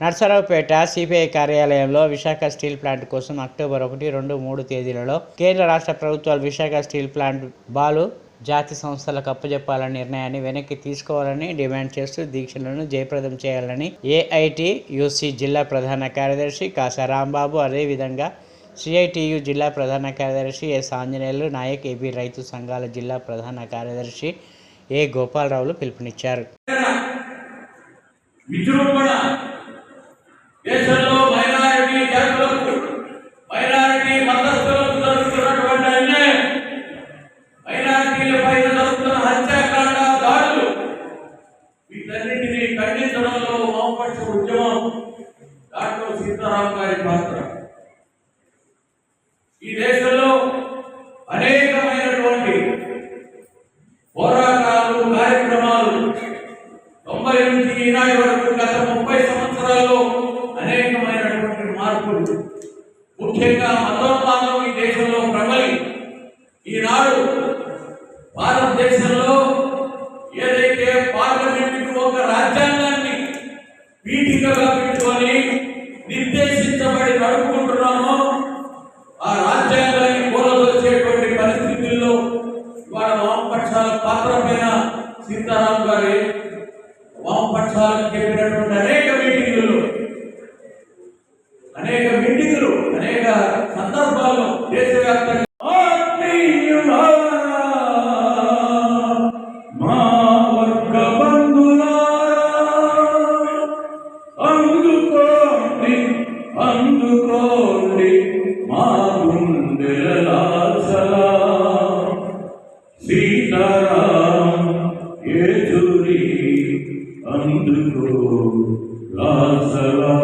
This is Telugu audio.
నర్సరావుపేట సిపిఐ కార్యాలయంలో విశాఖ స్టీల్ ప్లాంట్ కోసం అక్టోబర్ ఒకటి రెండు మూడు తేదీలలో కేంద్ర రాష్ట్ర ప్రభుత్వాలు విశాఖ స్టీల్ ప్లాంట్ బాలు జాతి సంస్థలకు అప్పజెప్పాలనే నిర్ణయాన్ని వెనక్కి తీసుకోవాలని డిమాండ్ చేస్తూ దీక్షలను జయప్రదం చేయాలని ఏఐటి యూసీ జిల్లా ప్రధాన కార్యదర్శి కాసా రాంబాబు అదేవిధంగా సిఐటియు జిల్లా ప్రధాన కార్యదర్శి ఎస్ ఆంజనేయులు నాయక్ ఏబీ రైతు సంఘాల జిల్లా ప్రధాన కార్యదర్శి ఏ గోపాలరావులు పిలుపునిచ్చారు. విజృంభణ దాంట్లో సీతారాం గారి పాత్ర ఈ దేశంలో అనేకమైనటువంటి పోరాటాలు కార్యక్రమాలు తొంభై నుంచి ఈనాటి వరకు గత ముప్పై సంవత్సరాల్లో అనేకమైనటువంటి మార్పులు ముఖ్యంగా మతోన్మాదం ఈ దేశంలో ప్రబలి ఈనాడు భారతదేశంలో పీఠికగా పెట్టుకొని నిర్దేశించబడి నడుపుకుంటున్నామో ఆ రాజ్యాంగాన్ని కూలదొచ్చేటువంటి పరిస్థితుల్లో ఇవాళ వామపక్షాల పాత్ర పైన సీతారాం గారి వామపక్షాలకు చెప్పినటువంటి అనేక మీటింగులు అనేక మీటింగులు అనేక సందర్భాల్లో దేశవ్యాప్తంగా సీతారాం ఏజురి అందుకో లాసలా